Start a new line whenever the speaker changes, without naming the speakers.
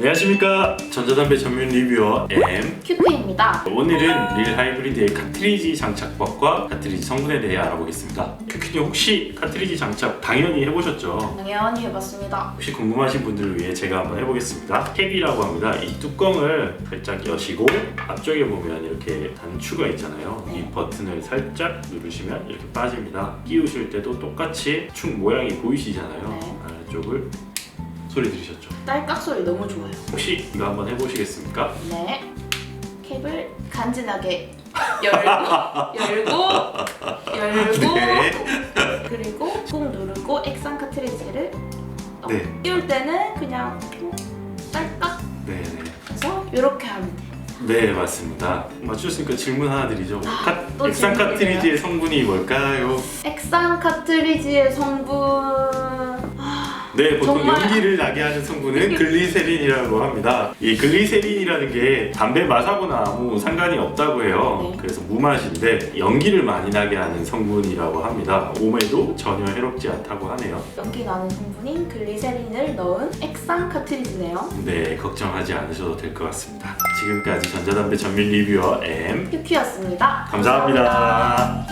안녕하십니까. 전자담배 전문 리뷰어 M.
큐큐입니다.
오늘은 릴 하이브리드의 카트리지 장착법과 카트리지 성분에 대해 알아보겠습니다. 큐큐님 혹시 카트리지 장착 당연히 해보셨죠?
당연히 해봤습니다.
혹시 궁금하신 분들을 위해 제가 한번 해보겠습니다. 캡이라고 합니다. 이 뚜껑을 살짝 여시고 앞쪽에 보면 이렇게 단추가 있잖아요. 이 버튼을 살짝 누르시면 이렇게 빠집니다. 끼우실 때도 똑같이 축 모양이 보이시잖아요.
네.
아래쪽을 소리 들으셨죠?
딸깍 소리 너무 좋아요.
혹시 이거 한번 해보시겠습니까?
네. 캡을 간지나게 열고 열고 열고
네.
그리고 꾹 누르고 액상 카트리지를 어,
네.
끼울 때는 그냥 딸깍
네 네.
해서 이렇게 하면 돼요.
네 맞습니다. 맞추셨으니까 질문 하나 드리죠. 카,
또
액상
질문이네요.
카트리지의 성분이 뭘까요?
액상 카트리지의 성분
네 보통
정말-
연기를 나게 하는 성분은 글리세린이라고 합니다. 이 글리세린이라는 게 담배 맛하고는 아무 상관이 없다고 해요.
네.
그래서 무맛인데 연기를 많이 나게 하는 성분이라고 합니다. 몸에도 전혀 해롭지 않다고 하네요.
연기 나는 성분인 글리세린을 넣은 액상 카트리지네요.
네 걱정하지 않으셔도 될 것 같습니다. 지금까지 전자담배 전민 리뷰어 M
큐큐였습니다.
감사합니다.